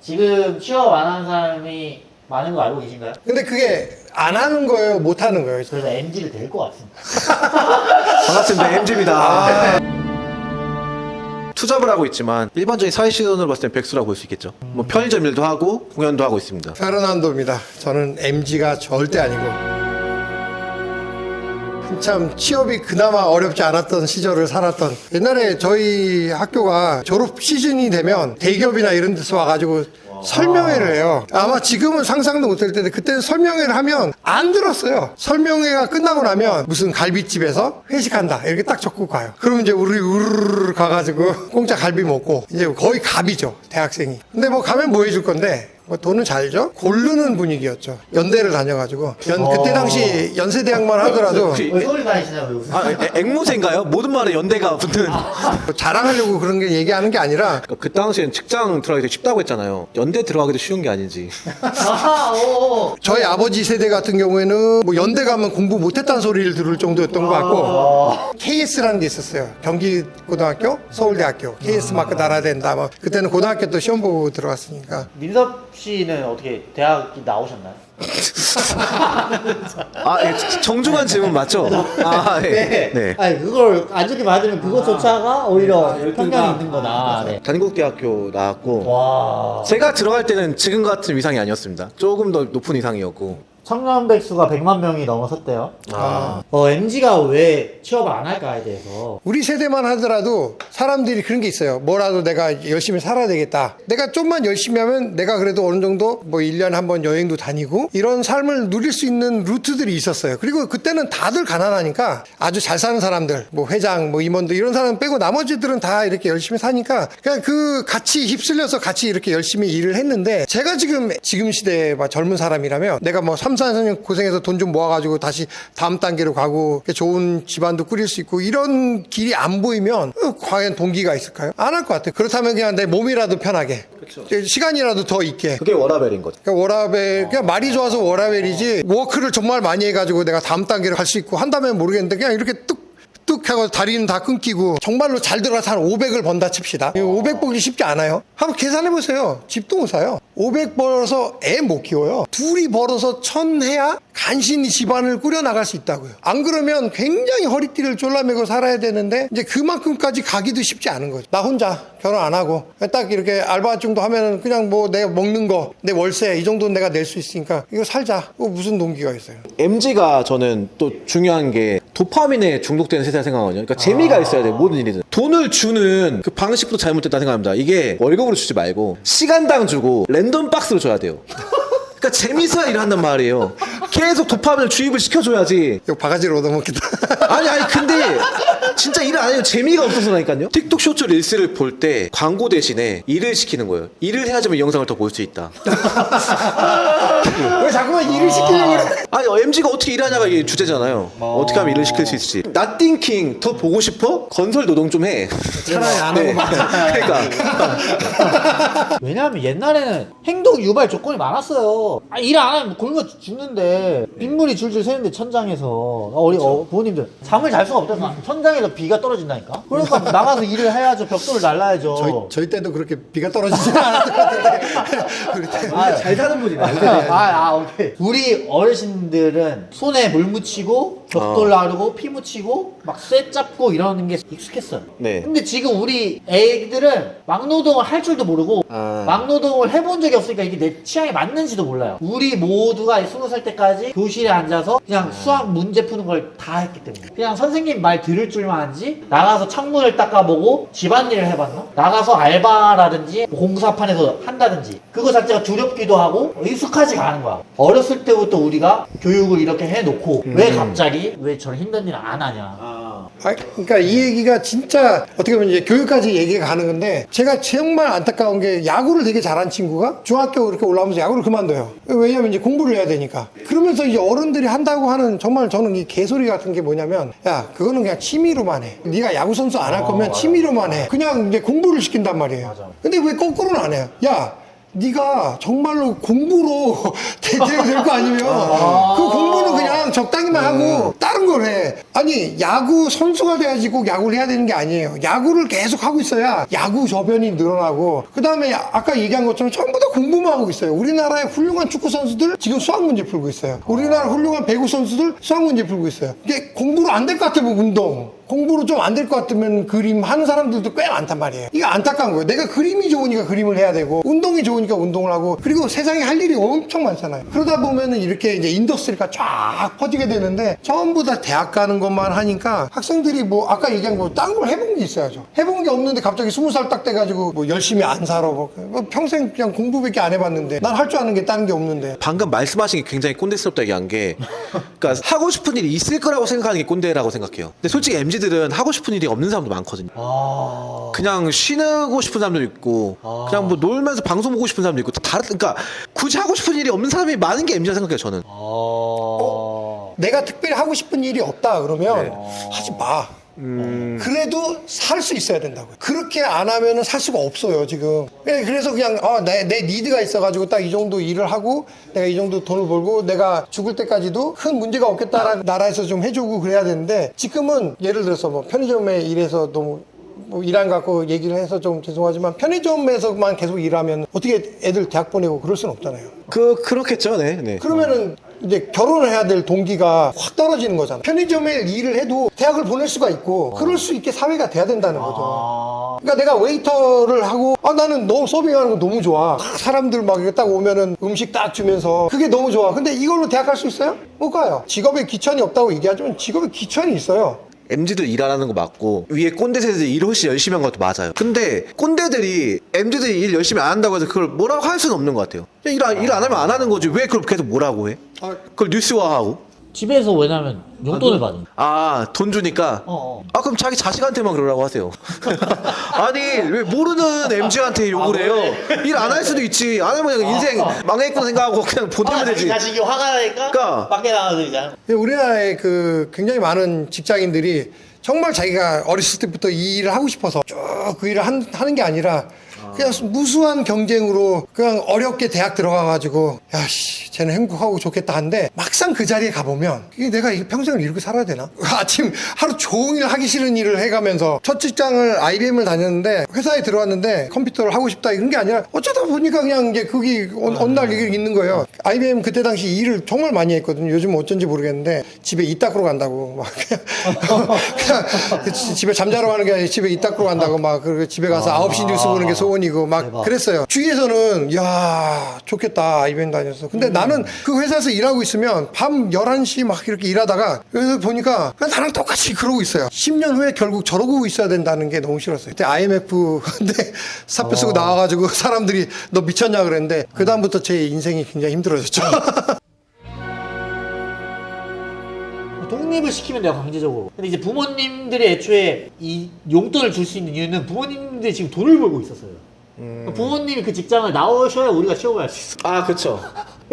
지금 취업 안 하는 사람이 많은 거 알고 계신가요? 근데 그게 안 하는 거예요, 못 하는 거예요. 그래서 MG를 될 것 같습니다. 반갑습니다. MG입니다. 투잡을 하고 있지만 일반적인 사회 시선으로 봤을 땐 백수라고 볼 수 있겠죠. 뭐 편의점 일도 하고 공연도 하고 있습니다. 페르난도입니다. 저는 MG가 절대 아니고 한 참 취업이 그나마 어렵지 않았던 시절을 살았던 옛날에 저희 학교가 졸업 시즌이 되면 대기업이나 이런 데서 와가지고 설명회를 해요. 아마 지금은 상상도 못할 텐데 그때는 설명회를 하면 안 들었어요. 설명회가 끝나고 나면 무슨 갈비집에서 회식한다 이렇게 딱 적고 가요. 그러면 이제 우리 우르르 가가지고 공짜 갈비 먹고 이제 거의 갑이죠 대학생이. 근데 뭐 가면 뭐 해줄 건데 뭐 돈은 잘 줘? 고르는 분위기였죠. 연대를 다녀가지고 연, 그때 당시 연세대학만 하더라도 다니시나요? 왜 웃으세요? 아, 에- 앵무새인가요? 모든 말에 연대가 붙는. 뭐 자랑하려고 그런 게 얘기하는 게 아니라 그러니까 그 당시엔 직장 들어가기 되게 쉽다고 했잖아요. 연대 들어가기도 쉬운 게 아닌지. 아하, 오. 저희 아버지 세대 같은 경우에는 뭐 연대 가면 공부 못했다는 소리를 들을 정도였던 것 같고 KS라는 게 있었어요. 경기고등학교, 서울대학교 KS 마크 달아야 된다. 뭐 그때는 고등학교 또 시험 보고 들어갔으니까 민섭 씨는 어떻게 대학 나오셨나요? 아, 예, 정중한 질문 맞죠? 아, 예. 네. 아니 그걸 안 좋게 받으면 그것조차가 오히려 편견이 있는 거다. 네. 단국대학교 나왔고 와. 제가 들어갈 때는 지금 같은 위상이 아니었습니다. 조금 더 높은 위상이었고. 청년 백수가 100만 명이 넘어섰대요. 아. 어, MG가 왜 취업을 안 할까에 대해서 우리 세대만 하더라도 사람들이 그런 게 있어요. 뭐라도 내가 열심히 살아야 되겠다. 내가 좀만 열심히 하면 내가 그래도 어느 정도 뭐 1년에 한 번 여행도 다니고 이런 삶을 누릴 수 있는 루트들이 있었어요. 그리고 그때는 다들 가난하니까 아주 잘 사는 사람들, 뭐 회장, 뭐 임원들 이런 사람 빼고 나머지들은 다 이렇게 열심히 사니까 그냥 그 같이 휩쓸려서 같이 이렇게 열심히 일을 했는데 제가 지금 지금 시대의 막 젊은 사람이라면 내가 뭐 3, 4년 고생해서 돈 좀 모아가지고 다시 다음 단계로 가고 좋은 집안도 꾸릴 수 있고 이런 길이 안 보이면 어, 과연 동기가 있을까요? 안 할 것 같아요. 그렇다면 그냥 내 몸이라도 편하게 시간이라도 더 있게 그게 워라벨인 거죠. 그러니까 워라벨 그냥 말이 좋아서 워라벨이지 워크를 정말 많이 해가지고 내가 다음 단계로 갈 수 있고 한다면 모르겠는데 그냥 이렇게 뚝 뚝 하고 다리는 다 끊기고 정말로 잘 들어가서 한 500을 번다 칩시다. 500 벌기 쉽지 않아요. 한번 계산해 보세요. 집도 못 사요. 500 벌어서 애 못 키워요. 둘이 벌어서 천 해야 간신히 집안을 꾸려 나갈 수 있다고요. 안 그러면 굉장히 허리띠를 졸라매고 살아야 되는데 이제 그만큼까지 가기도 쉽지 않은 거죠. 나 혼자 결혼 안 하고 딱 이렇게 알바 정도 하면은 그냥 뭐 내가 먹는 거 내 월세 이 정도는 내가 낼 수 있으니까 이거 살자. 뭐 무슨 동기가 있어요. MG가 저는 또 중요한 게 도파민에 중독되는 세상을 생각하거든요. 그러니까 재미가 있어야 돼요. 모든 일이든. 돈을 주는 그 방식도 잘못됐다 생각합니다. 이게 월급으로 주지 말고 시간당 주고 랜덤 박스로 줘야 돼요. 그러니까 재미있어야 일을 한단 말이에요. 계속 도파민을 주입을 시켜줘야지. 이거 바가지로 얻어먹겠다. 아니 아니 근데 진짜 일을 안 해요. 재미가 없어서라니까요. 틱톡 쇼츠 릴스를 볼 때 광고 대신에 일을 시키는 거예요. 일을 해야지만 이 영상을 더 볼 수 있다. 왜 자꾸만 일을 시키려고 그래? 아니 MG가 어떻게 일하냐가 이게 주제잖아요. 어떻게 하면 일을 시킬 수 있을지. 나 띵킹 더 보고 싶어? 건설 노동 좀 해. 차라리 안 네. 하고 그러니까. 왜냐하면 옛날에는 행동 유발 조건이 많았어요. 아, 일 안 하면 굶어 죽는데. 빗물이 줄줄 새는데 천장에서. 어, 우리 어, 부모님들 잠을 잘 수가 없다서 천장에서 비가 떨어진다니까. 그러니까 나가서 일을 해야죠. 벽돌을 날라야죠. 저희, 저희 때도 그렇게 비가 떨어지지 않았던 것 같은데. 우리 때. 아, 잘 사는 분이네 아, 아, 오케이. 우리 어르신들은 손에 물 묻히고 벽돌 나르고 피 묻히고 막 쇠 잡고 이러는 게 익숙했어요. 네. 근데 지금 우리 애들은 막노동을 할 줄도 모르고 아. 막노동을 해본 적이 없으니까 이게 내 취향에 맞는지도 몰라요. 우리 모두가 스무 살 때까지 교실에 앉아서 그냥 수학 문제 푸는 걸 다 했기 때문에 그냥 선생님 말 들을 줄만 알지 나가서 창문을 닦아보고 집안일을 해봤나? 나가서 알바라든지 공사판에서 한다든지 그거 자체가 두렵기도 하고 익숙하지가 않은 거야. 어렸을 때부터 우리가 교육을 이렇게 해놓고 왜 갑자기 왜 저런 힘든 일을 안 하냐? 아, 그러니까 이 얘기가 진짜 어떻게 보면 이제 교육까지 얘기가 가는 건데 제가 정말 안타까운 게 야구를 되게 잘한 친구가 중학교 이렇게 올라오면서 야구를 그만둬요. 왜냐면 이제 공부를 해야 되니까. 그러면서 이제 어른들이 한다고 하는 정말 저는 이 개소리 같은 게 뭐냐면 야 그거는 그냥 취미로만 해. 네가 야구 선수 안 할 거면 취미로만 해. 그냥 이제 공부를 시킨단 말이에요. 근데 왜 거꾸로는 안 해요? 야 네가 정말로 공부로 대대될 거 아니면 그 공부는 그냥 적당히만 하고 다른 걸 해. 아니 야구 선수가 돼야지 꼭 야구를 해야 되는 게 아니에요. 야구를 계속 하고 있어야 야구 저변이 늘어나고 그 다음에 아까 얘기한 것처럼 전부 다 공부만 하고 있어요. 우리나라의 훌륭한 축구 선수들 지금 수학 문제 풀고 있어요. 우리나라 훌륭한 배구 선수들 수학 문제 풀고 있어요. 이게 공부로 안 될 것 같으면 운동. 공부로 좀 안 될 것 같으면 그림 하는 사람들도 꽤 많단 말이에요. 이게 안타까운 거예요. 내가 그림이 좋으니까 그림을 해야 되고, 운동이 좋으니까 운동을 하고, 그리고 세상에 할 일이 엄청 많잖아요. 그러다 보면은 이렇게 이제 인더스트리가 쫙 퍼지게 되는데, 전부 다 대학 가는 것만 하니까 학생들이 뭐, 아까 얘기한 거, 딴 걸 해본 게 있어야죠. 해본 게 없는데 갑자기 스무 살 딱 돼가지고 뭐 열심히 안 살아. 뭐, 뭐 평생 그냥 공부밖에 안 해봤는데, 난 할 줄 아는 게 다른 게 없는데. 방금 말씀하신 게 굉장히 꼰대스럽다 얘기한 게 그러니까 하고 싶은 일이 있을 거라고 생각하는 게 꼰대라고 생각해요. 근데 솔직히 MZ 들은 하고 싶은 일이 없는 사람도 많거든요. 아. 그냥 쉬고 싶은 사람도 있고 그냥 뭐 놀면서 방송 보고 싶은 사람도 있고 다 다른 그러니까 굳이 하고 싶은 일이 없는 사람이 많은 게 MZ라 생각해요 저는. 아. 내가 특별히 하고 싶은 일이 없다 그러면 네. 하지 마. 음. 그래도 살 수 있어야 된다고요. 그렇게 안 하면은 살 수가 없어요, 지금. 예, 그래서 그냥, 아, 내, 내 니드가 있어가지고 딱 이 정도 일을 하고 내가 이 정도 돈을 벌고 내가 죽을 때까지도 큰 문제가 없겠다라는 나라에서 좀 해주고 그래야 되는데 지금은 예를 들어서 뭐 편의점에 일해서 너무 뭐 일안 갖고 얘기를 해서 좀 죄송하지만 편의점에서만 계속 일하면 어떻게 애들 대학 보내고 그럴 수는 없잖아요. 그 그렇겠죠, 네. 네. 그러면은 이제 결혼을 해야 될 동기가 확 떨어지는 거잖아. 편의점에 일을 해도 대학을 보낼 수가 있고 그럴 수 있게 사회가 돼야 된다는 거죠. 아. 그러니까 내가 웨이터를 하고 아 나는 너무 서빙하는 거 너무 좋아. 사람들 막 이렇게 딱 오면은 음식 딱 주면서 그게 너무 좋아. 근데 이걸로 대학 갈 수 있어요? 못 가요. 직업에 귀천이 없다고 얘기하지만 직업에 귀천이 있어요. MZ들 일하는 거 맞고 위에 꼰대 세대들이 일 훨씬 열심히 한 것도 맞아요. 근데 꼰대들이 MZ들이 일 열심히 안 한다고 해서 그걸 뭐라고 할 수는 없는 것 같아요. 일안 일 안 하면 안 하는 거지 왜 그걸 계속 뭐라고 해? 아, 그걸 뉴스화하고 집에서 왜냐면 용돈을 받으니까. 아돈 주니까 어, 어. 아 그럼 자기 자식한테만 그러라고 하세요. 아니 왜 모르는 MZ한테 욕을 해요? 일 안 할 수도 있지. 안 하면 그냥 인생 망했구나 생각하고 그냥 보내면 되지. 자식이 화가 나니까 그러니까. 밖에 나가서 이제 우리나라의 그 굉장히 많은 직장인들이 정말 자기가 어렸을 때부터 이 일을 하고 싶어서 쭉 그 일을 한- 하는 게 아니라 그냥 무수한 경쟁으로 그냥 어렵게 대학 들어가가지고 야씨 쟤는 행복하고 좋겠다 한데 막상 그 자리에 가보면 이게 내가 이게 평생을 이렇게 살아야 되나? 아침 하루 종일 하기 싫은 일을 해가면서 첫 직장을 IBM을 다녔는데 회사에 들어왔는데 컴퓨터를 하고 싶다 이런 게 아니라 어쩌다 보니까 그냥 이제 그게 어느 날 이게 있는 거예요. IBM 그때 당시 일을 정말 많이 했거든요. 요즘 어쩐지 모르겠는데 집에 이 닦으러 간다고 막 그냥, 그냥 지- 집에 잠자러 가는 게 아니라 집에 이 닦으러 간다고 막 그리고 집에 가서 아, 9시 뉴스 보는 게 소원이 고 막 대박. 그랬어요. 주위에서는 야 좋겠다 IBM 다녀서 근데 나는 그 회사에서 일하고 있으면 밤 11시 막 이렇게 일하다가 여기서 보니까 그냥 나랑 똑같이 그러고 있어요. 10년 후에 결국 저러고 있어야 된다는 게 너무 싫었어요. 그때 IMF 근데 사표 쓰고 나와가지고 사람들이 너 미쳤냐 그랬는데 그 다음부터 제 인생이 굉장히 힘들어졌죠. 독립을 시키면 돼요 강제적으로. 근데 이제 부모님들이 애초에 이 용돈을 줄 수 있는 이유는 부모님들이 지금 돈을 벌고 있었어요. 그러니까 부모님이 그 직장을 나오셔야 우리가 취업을 할 수 있어. 아 그렇죠.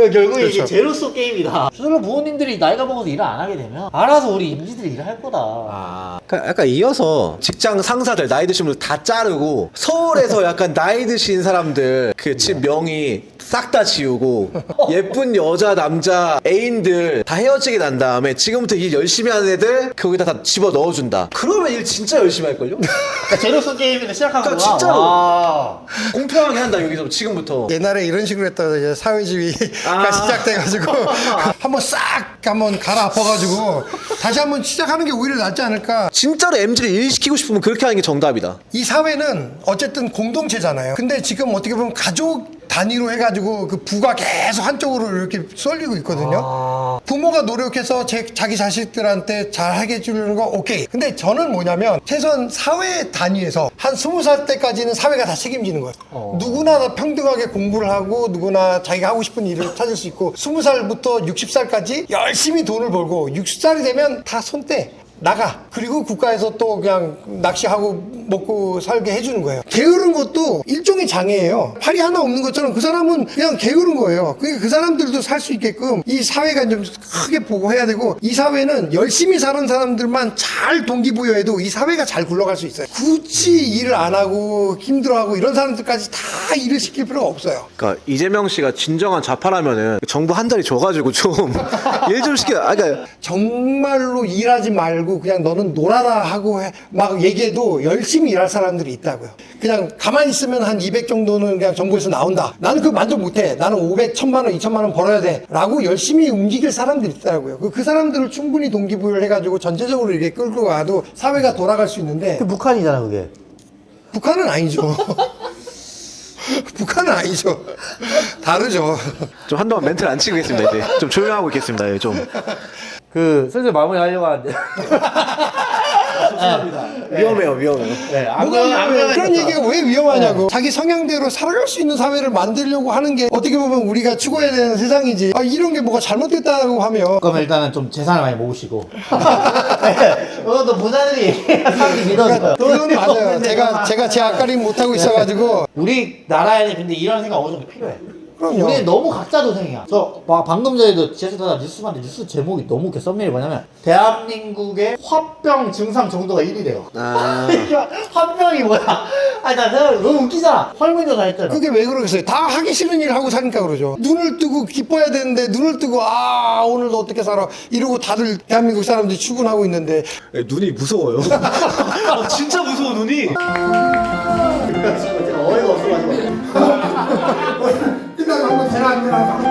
그러니까 결국 이게 그렇죠. 제로소 게임이다. 실제로 부모님들이 나이가 먹어서 일을 안 하게 되면 알아서 우리 임지들이 일을 할 거다. 아, 그러니까 약간 이어서 직장 상사들 나이 드신 분들 다 자르고 서울에서 약간 나이 드신 사람들 그 집 명의 싹 다 지우고 예쁜 여자 남자 애인들 다 헤어지게 난 다음에 지금부터 일 열심히 하는 애들 거기다 다 집어 넣어준다. 그러면 일 진짜 열심히 할 걸요? 그러니까 제로소 게임을 시작한 그러니까 거야. 진짜로. 와. 공평하게 한다 여기서 지금부터. 옛날에 이런 식으로 했다가 이제 사회주의 가 아. 시작돼가지고 한번 싹 한번 갈아 엎어가지고 다시 한번 시작하는 게 오히려 낫지 않을까. 진짜로 MZ를 일 시키고 싶으면 그렇게 하는 게 정답이다. 이 사회는 어쨌든 공동체잖아요. 근데 지금 어떻게 보면 가족 단위로 해가지고 그 부가 계속 한쪽으로 이렇게 쏠리고 있거든요. 아. 부모가 노력해서 제, 자기 자식들한테 잘 하게 해주려는 거 오케이. 근데 저는 뭐냐면 최소한 사회 단위에서 한 스무 살 때까지는 사회가 다 책임지는 거예요. 어. 누구나 다 평등하게 공부를 하고 누구나 자기가 하고 싶은 일을 찾을 수 있고 스무 살부터 60살까지 열심히 돈을 벌고 60살이 되면 다 손 떼. 나가. 그리고 국가에서 또 그냥 낚시하고 먹고 살게 해주는 거예요. 게으른 것도 일종의 장애예요. 팔이 하나 없는 것처럼 그 사람은 그냥 게으른 거예요. 그러니까 그 사람들도 살 수 있게끔 이 사회가 좀 크게 보고 해야 되고 이 사회는 열심히 사는 사람들만 잘 동기부여해도 이 사회가 잘 굴러갈 수 있어요. 굳이 일을 안 하고 힘들어하고 이런 사람들까지 다 일을 시킬 필요가 없어요. 그러니까 이재명 씨가 진정한 좌파라면은 정부 한 자리 줘가지고 좀 일 좀 시켜. 아, 그러니까 정말로 일하지 말고 그냥 너는 놀아라 하고 해- 막 얘기해도 열심히 일할 사람들이 있다고요. 그냥 가만히 있으면 한 200 정도는 그냥 정부에서 나온다. 나는 그거 만족 못해. 나는 500, 1000만 원, 2000만 원 벌어야 돼. 라고 열심히 움직일 사람들이 있더라고요. 그- 그 사람들을 충분히 동기부여를 해가지고 전체적으로 이렇게 끌고 가도 사회가 돌아갈 수 있는데 그 북한이잖아 그게. 북한은 아니죠. 북한은 아니죠. 다르죠. 좀 한동안 멘트를 안 치고 있겠습니다. 이제 좀 조용하고 있겠습니다. 예, 좀 그 슬슬 마무리 하려고 하는데. 위험해요, 위험해요. 네, 안 뭐가 그러면- 안 위험해? 그러면- 그런 얘기가 왜 위험하냐고. 자기 성향대로 살아갈 수 있는 사회를 만들려고 하는 게 어떻게 보면 우리가 추구해야 되는 세상이지. 아, 이런 게 뭐가 잘못됐다고 하면 그럼 일단은 좀 재산을 많이 모으시고. 네, 그것도 부자들이 사람들이 믿어줘요. 그건 맞아요. 제가. 제가 제 앞가림 못 하고 있어가지고 우리 나라에 근데 이런 생각 어느 정도 필요해. 그럼요. 우리 너무 각자 도생이야. 저 봐, 방금 전에도 지하철 타다 뉴스 봤는데 뉴스 제목이 너무 웃겨. 썸네일이 뭐냐면 대한민국의 화병 증상 정도가 1위래요. 아. 화병이 뭐야? 아니 나 생각 너무 웃기잖아. 설문조사 했잖아. 그게 왜 그러겠어요? 다 하기 싫은 일 하고 사니까 그러죠. 눈을 뜨고 기뻐야 되는데 눈을 뜨고 아 오늘도 어떻게 살아 이러고 다들 대한민국 사람들이 출근하고 있는데 예, 눈이 무서워요. 아, 진짜 무서워 눈이. 제가 어이가 없어가지고. 계란이랑 한